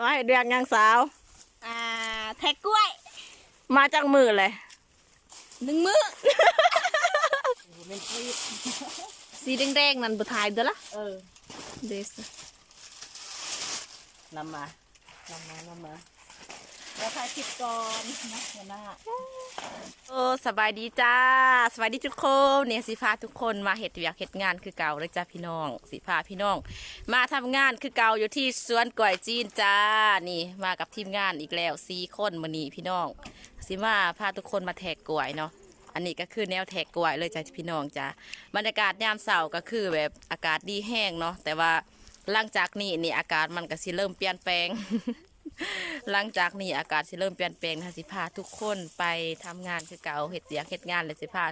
มาให้เดือกยังสาว อ่าแท็กกล้วย มาจากมือเลยหนึ่งมือสีแดงๆนั่นบุทายเด้อละเออเดสนำมานำมานำมา แล้วถ่ายคลิปก่อนนะหัวหน้าโอ้สบายดีจ้า สบายดีทุกคนเนี่ยสิพาทุกคนมาเห็ดเวียกเห็ดงานคือเก่าเลยจ้าพี่น้องสิพาพี่น้อง มาทำงานคือเก่าอยู่ที่สวนกล้วยจีนจ้านี่มากับทีมงานอีกแล้วสีคนมานี่พี่น้องสิมาพาทุกคนมาแทกกล้วยเนาะอันนี้ก็คือแนวแทกกล้วยเลยจ้าพี่น้องจ้าบรรยากาศยามเสาร์ก็คือแบบอากาศดีแห้งเนาะแต่ว่าหลังจากนี้นี่อากาศมันก็สิเริ่มเปลี่ยนแปลง หลังจากนี้อากาศสิเริ่มเปลี่ยนแปลงนะสิพาทุกคนไปทำงานคือเก่าเห็ดเสียงเห็ดงานเลยสิพา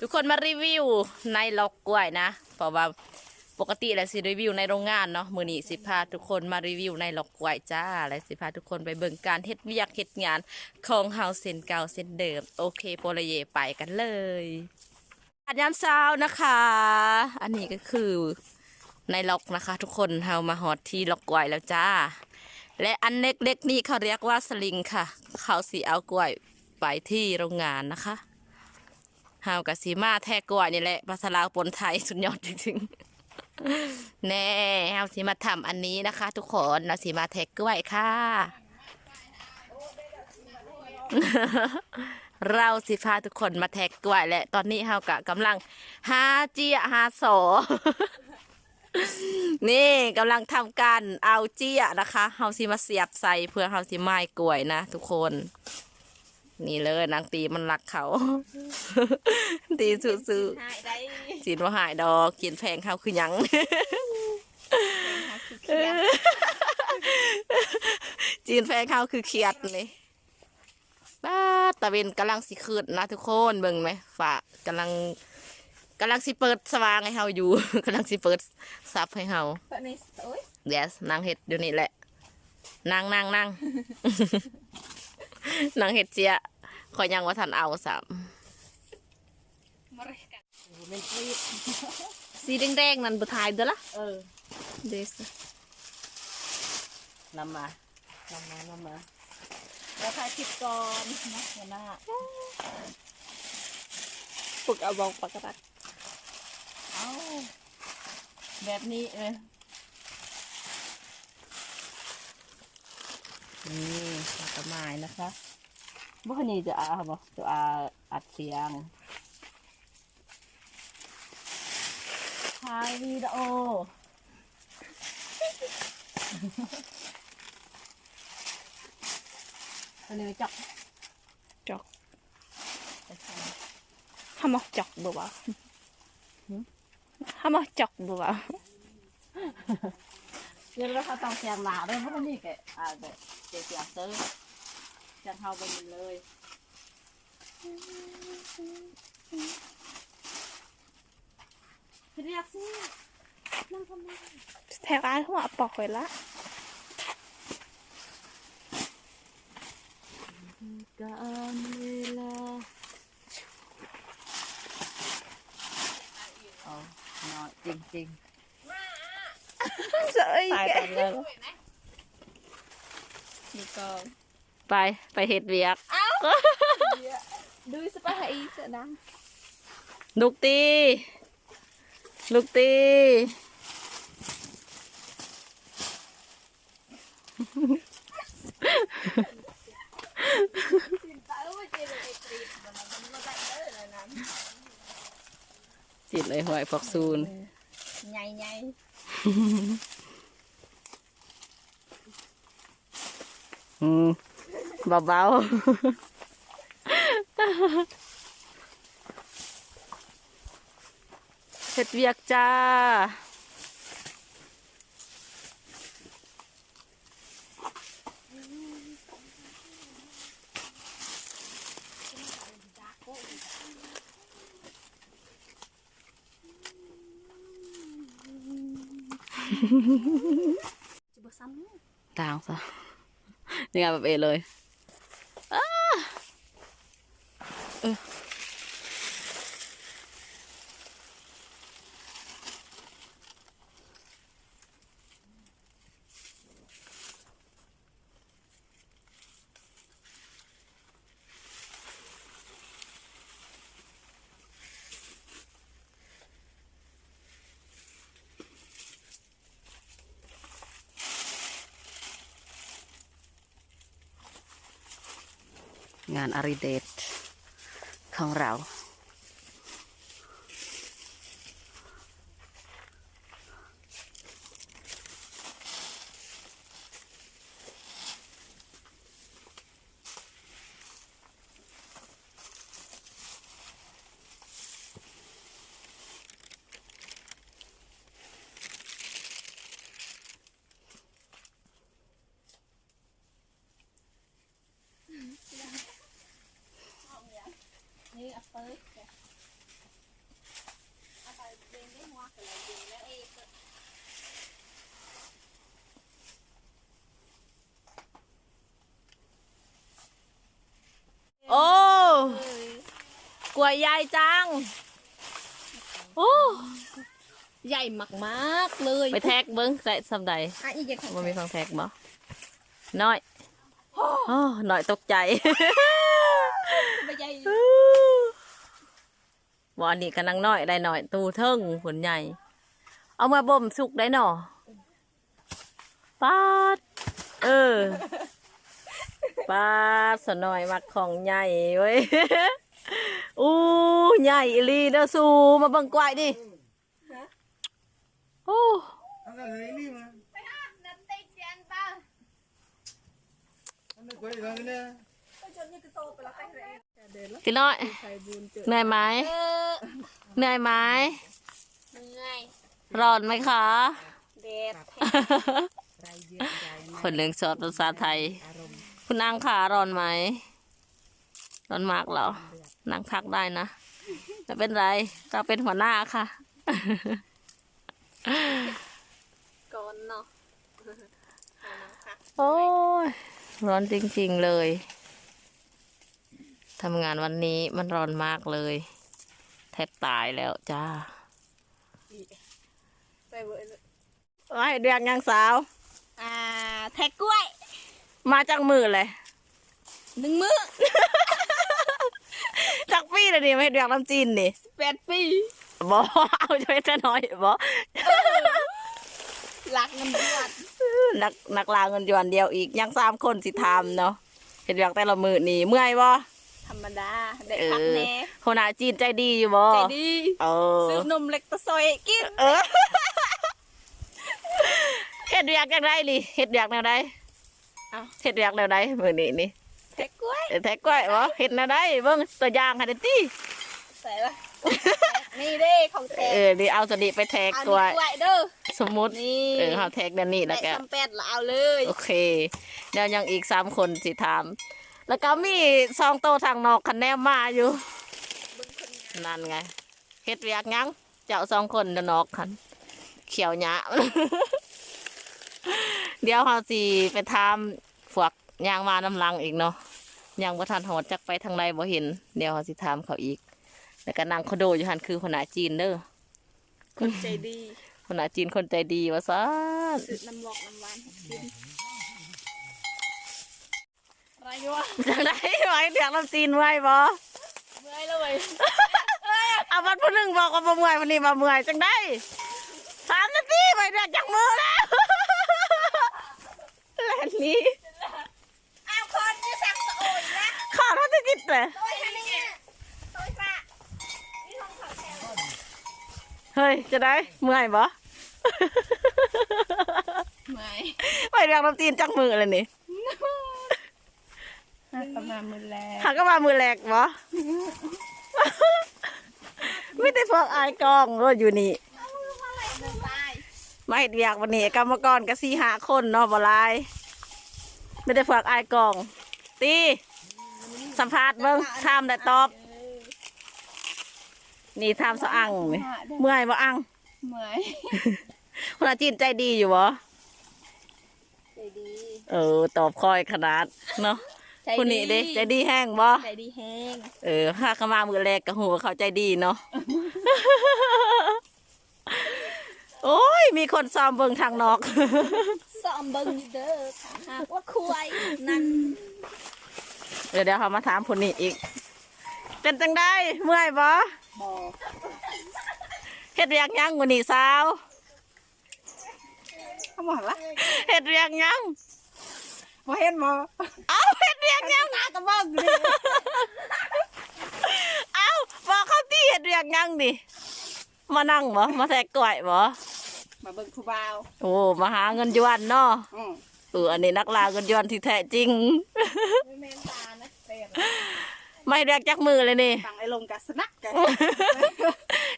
ทุกคนมารีวิวในล็อกกล้วยนะเพราะว่าปกติแล้วสิรีวิวในโรงงานเนาะมือนี้สิพาทุกคนมารีวิวในล็อกกล้วยจ้าและสิพาทุกคนไปเบิ่งการเฮ็ดเวียกเฮ็ดงานของเฮาเส้นเก่าเส้นเดิม โอเคโปรเยไปกันเลยอาดยามเช้านะคะ อันนี้ก็คือในล็อกนะคะ ทุกคนเฮามาฮอดที่ล็อกกล้วยแล้วจ้า และอันเล็กๆนี่เขาเรียกว่าสลิงค่ะ เขาสีเอากล้วยไปที่โรงงานนะคะเฮากับสีมาแทกกล้วยนี่แหละภาษาลาวปนไทยสุดยอดจริงๆ แน่เฮาสีมาทำอันนี้นะคะ ทุกคนเราสีมาแทกกล้วยค่ะ เราสิพาทุกคนมาแทกกล้วยและตอนนี้เฮากะกำลังหาเจียหาโส นี่กำลังทำการเอาเจี้ยนะคะเฮาสิมาเสียบใส่เพื่อเฮาสิไม้กล้วยนะทุกคน นี่เลยนางตีมันรักเขา ตีซื้อหายได้ๆจีนว่าหายดอกกินแพงเขาคือหยังจีนแพงเขาคือเขียดนี่ป้าดตะเวนกำลังสิคืดนะทุกคนเบิ่งไหมฝ่ากำลัง กำลังสิเปิดสว่างให้เฮาอยู่ กำลังสิเปิดซับให้เฮาตอนนี้โอ้ยเดี๋ยวนางเห็ดอยู่นี่แหละนางนางนาง นางเห็ดเจียขอยยังว่าทันเอาสามมาเลยกันเป็นคลิปสีแดงๆนั่นบุทายเด้อละเออเดสนำมานำมานำมาแล้วถ่ายคลิปก่อนนะหัวหน้าฝึกเอาบอกปากกระ เอาแบบนี้เออนี่ปากกระไม้นะคะบ่คนนี้จะอาบ่จะอาอัดเสียงถ่ายวีดีโออันนี้ไปจับจอกไปทำห้ามจอกบ่วะ ห้ามจอกบ่วะเดี๋ยวเราเขาต้องเสียงหนาด้วยเพราะว่านี่แกอ่าแบบเสียงเสียงเซอร์จะเข้าไปเลยเรียกสินั่งทำไมแทกอ้ายหัวปอกไว้ละการเวลาอ๋อน้อย จริงจริงเสยๆตายไปเลยนี่ก็ไปไปเฮ็ดเวียก ดูสปาอีเสดังลูกตี ลูกตี จิตเลยหวยฟอกซูน ใหญ่ใหญ่อืมเบาๆเฮ็ดเวียก จ้าจะบซ้ำเนี่ยต่างซะยังไงแบบเอเลย งานอริเดตของเรา ปิดเอาไปเด้งได้หัวกันเลยเด้งแล้วเอ๊ะโอ้กล้วยใหญ่จัง โอ้ใหญ่มากๆเลยไปแท็กเบิ้งใส่สำใดอะอีกอย่างมันมีฟังแท็กบ่น้อยโอ้หน่อยตกใจไม่ใหญ่ บ่อันนี้กำลังน้อยได้หน่อยตูเทิงผลใหญ่ เอามาบ่มสุกได้หนอปาด เออปาดสน่อยมักของใหญ่เว้ยอู้ใหญ่อีหลีเด้อสูมาเบิ่งกวายดิโอ้ Anda ini mah. น้ำติ๊กเสียนป่ะ Anda kue di sana ni. พี่น้อยเหนื่อยไหมเออเหนื่อยไหมเหนื่อยร้อนไหมคะเด็ดคนเลี้ยงสอนภาษาไทย คุณนางขาร้อนไหมร้อนมากเหรอนางพักได้นะไม่เป็นไรเราเป็นหัวหน้าค่ะก่อนเนาะโอ้ยร้อนจริงๆเลย ทำงานวันนี้มันร้อนมากเลย แทบตายแล้วจ้าไปเวอร์ไอ้เดือกยังสาว อ่าแท็กกล้วย มาจากมือเลยหนึ่งมือ จากปีเลยดิไม่ให้เดือกน้ำจีนนี่แปดปีบอเอาจะไปจะน้อยบอรักเงินเดือนนักนักลาเงินหยวนเดียวอีกยังสามคนสิทำเนาะเห็นเดือกแต่ละมือนี่เมื่อยบ่ ธรรมดาได้เอพักอแน่คนอาจีนใจดีอยู่บ่ใจดีเออซื้อนมเล็กตะซอยกินเออเฮ็ดเดือกจังไรลิเฮ็ดเดือกแนวใดเอ้าเฮ็ดเดือกแนวใดมือนี้นี่แท็กกล้วยเออแท้ก้อยบ่เฮ็ดแนวใดเบิ่งตัวอย่างให้ได้ติใส่ละนี่เด้ของแท้เออดิเอาสดิไปแท็กเอาตัวนี่กล้วยเด้อสมมุตินี่เออเฮาแท็กเดี๋ยวนี้แล้วแต่ก็ซัมแปดละเอาเลย โอเคเดี๋ยวยังอีกสามคนสิถาม แล้วก็มีซองโตทางนอกคันแนมมาอยู่ นั่นไงเฮ็ดเวียกยังเจ้าสองคนเดยวนอกคันเขียวหยะเดี๋ยวเราสิไปทำฝวกยางมาน้ำลังอีกเนาะยังบ่ทันหอดจักไปทางใดบ่เห็น เดี๋ยวเราสิถามเขาอีก แล้วก็นางโคโดอยู่หันคือคนหนาจีนเด้อคนใจดีคนหนาจีนคนใจดีว่าซะซื้อน้ำหมอกน้ำหวานให้กิน อะไรวะจังไดไว้เดี๋ยวน้ำจีนไว้บ่เมื่อยแล้วเว้ยเอาวันผู้หนึ่งบอกว่าบ่เมื่อยวันนี้มาเมื่อยจังได้สามนาทีไปเดือดจากมือแล้วแหลนนี้อ้าวคนนี่สั่งสะโอยนะข้าวท่านจะจิตเลยโอ้ยอันนี้โอ้ยฟ้านี่ห้องเขาแถวเฮ้ยจะได้เมื่อยบ่เมื่อยไปเดือดน้ำจีนจักมือเลยนี่ ประมาณมือแรกหาก็มามือแรกบ่ไม่ได้พวกอายกองก็อยู่นี่มือตายมาเห็ดเวียกวันนี้กรรมกรก็สี่หาคนเนาะบ่หลายไม่ได้ฝากอายกอง ตีสัมภาษณ์เบิ่งถามแต่ตอบ นี่ถามสะอังนี่เมื่อยบ่อังเมื่อยคนอาจีนใจดีอยู่บ่ใจดี เออ ตอบคอยขนาดเนาะ คนนี้เด้ใจดีแห้งบ่ใจดีแห้งเออข้าเข้ามามือแรกกับหัวาเขาใจดีเนาะโอ้ย มีคนซ้อมเบิ่งทางนอกซ้อมเบิ้งอยู่เด้อค่ะหากว่าคุยนั่นเดี๋ยวเดี๋ยวเขามาถามคนนี้อีก เป็นจังได้เมื่อยบ่บอกเฮ็ดเรียกยังวันนี้สาวเขาบอกว่าเฮ็ดเรียกยังบ่เห็นบ่เอาเฮ็ดเรียกยังหน้าตะเบิ่งดิเอาบอกเขาที่เฮ็ดเรียกยังดิมานั่งบ่มาแทกกล้วยบ่มาเบิ่งผู้บ่าวโอ้มาหาเงินยวนเนาะอือเอออันนี้นักลาเงินยวนที่แท้จริงแม่นตานะเต็มไม่เรียกจักมือเลยนี่ฟังไอ้ลงกะสนักกะ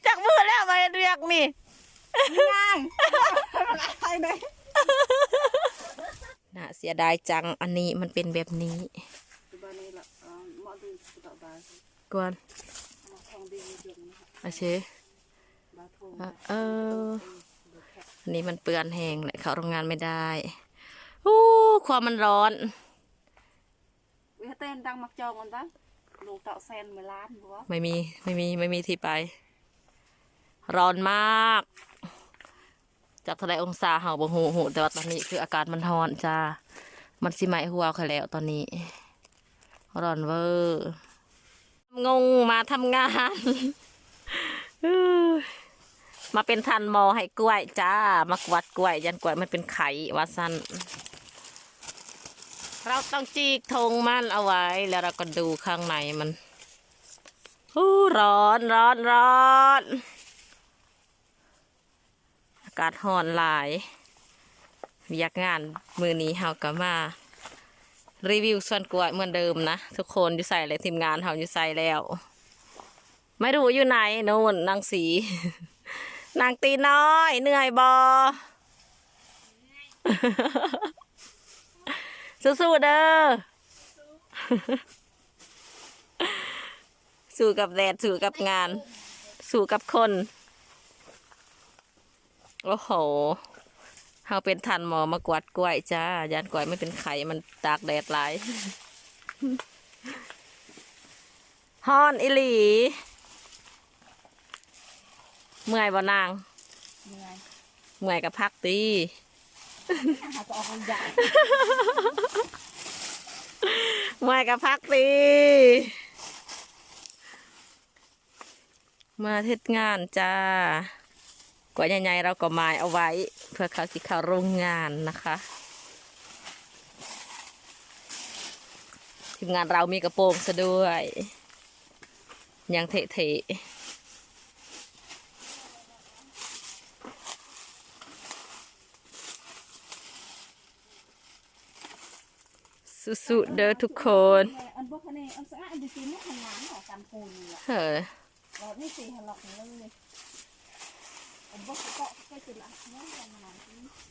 จักมือแล้วไม่เรียกนี่ย่างอะไรเด้น่าเสียดายจังอันนี้มันเป็นแบบนี้บ้านนี้ล่ะอ่าหมอดูสุดตากวนหมอทองดีอยู่นะโอเคบาโทเออเอออันนี้มันเปื้อนแห้งเลยเข้าโรงงานไม่ได้อู้ความมันร้อนวิเต้นดังมักจองกันบ้างลูกเต่าแซนมาล้านบัวไม่มีไม่มีไม่มีที่ไป ร้อนมาก จากเท่าไรองศาเห่าบ่หูหูแต่ว่าตอนนี้คืออากาศมันร้อนจ้า มันสิไหมหัวเขาแล้วตอนนี้ ร้อนเวอร์งงมาทำงานมาเป็นทันมอให้กล้วยจ้ามากวัดกล้วย ยันกล้วยมันเป็นไข่วัดสั้นเราต้องจีกธงมันเอาไว้ แล้วเราก็ดูข้างในมันอู้ร้อนร้อนร้อนอากาศร้อนหลาย เวียกงานมือนี้เฮาก็มา รีวิวส่วนกล้วยเหมือนเดิมนะ ทุกคนอยู่ใส่เลยทีมงานเฮาอยู่ใส่แล้ว ไม่รู้อยู่ไหนโน่นนางสี นางตีน้อย เหนื่อยบอสู้ๆเด้อสู้กับแดดสู้กับงาน สู้กับคน โอ้โห เฮาเป็นทันหมอมากวาดกล้วยจ้ายานกล้วยไม่เป็นไข่มันตากแดดหลายฮอนอิหลี เมื่อยบ่นางยังไงเมื่อยกับพักตีหาจะออกใหญ่เมื่อยกับพักตีมาเทศงานจ้า กว่าใหญ่ๆเราก็หมายเอาไว้ เพื่อเขาสิเข้าโรงงานนะคะทีมงานเรามีกระโปรงซะด้วยยังเทะๆสุดๆเด้อทุกคนอันพวกนี้อันสะอาดอันดีๆไม่ทำงานหรอกการปูนอะเฮ้ยเราไม่สีหลอ กเลยอันพ